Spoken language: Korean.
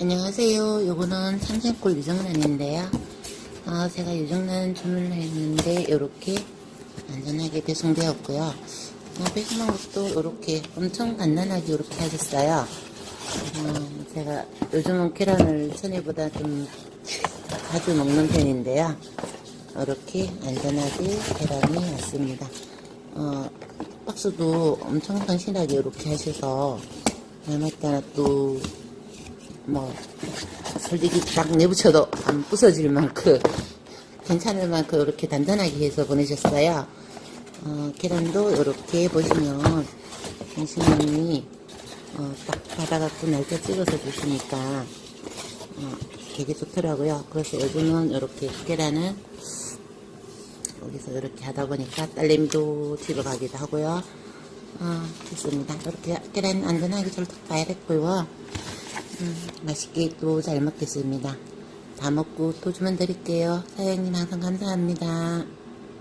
안녕하세요. 요거는 삼색골 유정란인데요. 어, 제가 유정란 주문을 했는데 이렇게 안전하게 배송되었고요. 어, 배송한 것도 이렇게 엄청 간단하게 이렇게 하셨어요. 어, 제가 요즘은 계란을 전에보다 좀 자주 먹는 편인데요. 이렇게 안전하게 계란이 왔습니다. 어, 박스도 엄청 성실하게 이렇게 하셔서 얼마따나 또, 뭐, 솔직히 딱 내붙여도 안 부서질 만큼, 괜찮을 만큼 이렇게 단단하게 해서 보내셨어요. 어, 계란도 이렇게 보시면, 당신님이, 어, 딱 받아갖고 날짜 찍어서 주시니까, 어, 되게 좋더라고요. 그래서 요즘은 이렇게 계란은 여기서 이렇게 하다 보니까 딸내미도 집에 가기도 하고요. 어, 좋습니다. 이렇게 계란 안전하게 잘 봐야 됐고요. 음, 맛있게 또 잘 먹겠습니다. 다 먹고 또 주문 드릴게요. 사장님 항상 감사합니다.